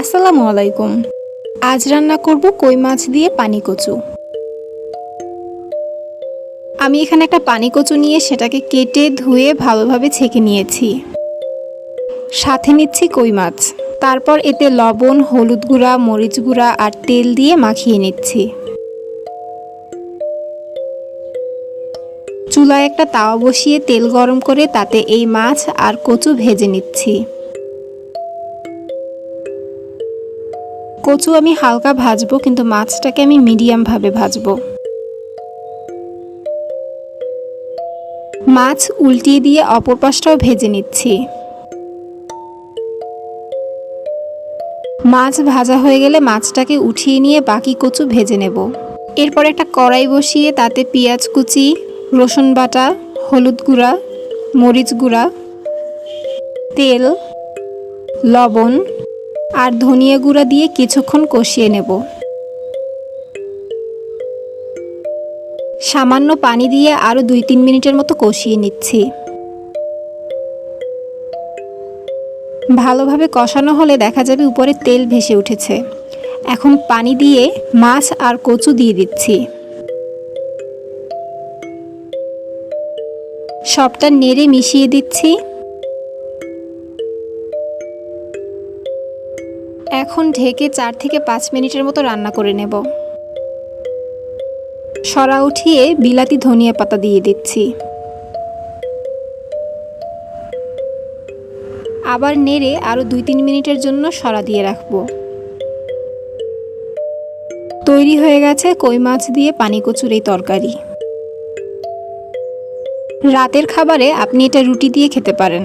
আসসালামু আলাইকুম। আজ রান্না করব কই মাছ দিয়ে পানি কচু। আমি এখানে একটা পানি কচু নিয়ে সেটাকে কেটে ধুয়ে ভালোভাবে ছেঁকে নিয়েছি। সাথে নিচ্ছি কই মাছ। তারপর এতে লবণ, হলুদ গুঁড়া, মরিচ গুঁড়া আর তেল দিয়ে মাখিয়ে নিচ্ছি। চুলায় একটা তাওয়া বসিয়ে তেল গরম করে তাতে এই মাছ আর কচু ভেজে নিচ্ছি। কচু আমি হালকা ভাজবো, কিন্তু মাছটাকে আমি মিডিয়াম ভাবে ভাজবো। মাছ উল্টিয়ে দিয়ে অপর পাশটাও ভেজে নিচ্ছি। মাছ ভাজা হয়ে গেলে মাছটাকে উঠিয়ে নিয়ে বাকি কচু ভেজে নেব। এরপর একটা কড়াই বসিয়ে তাতে পেঁয়াজ কুচি, রসুন বাটা, হলুদ গুঁড়া, মরিচ গুঁড়া, তেল, লবণ আর ধনিয়া গুঁড়া দিয়ে কিছুক্ষণ কষিয়ে নেব। সামান্য পানি দিয়ে আরও দুই তিন মিনিটের মতো কষিয়ে নিচ্ছি। ভালোভাবে কষানো হলে দেখা যাবে উপরে তেল ভেসে উঠেছে। এখন পানি দিয়ে মাছ আর কচু দিয়ে দিচ্ছি। সবটা নেড়ে মিশিয়ে দিচ্ছি। এখন ঢেকে চার থেকে পাঁচ মিনিটের মতো রান্না করে নেব। সরা উঠিয়ে বিলাতি ধনিয়া পাতা দিয়ে দিচ্ছি। আবার নেড়ে আরও দুই তিন মিনিটের জন্য সরা দিয়ে রাখব। তৈরি হয়ে গেছে কই মাছ দিয়ে পানি কচুর এই তরকারি। রাতের খাবারে আপনি এটা রুটি দিয়ে খেতে পারেন।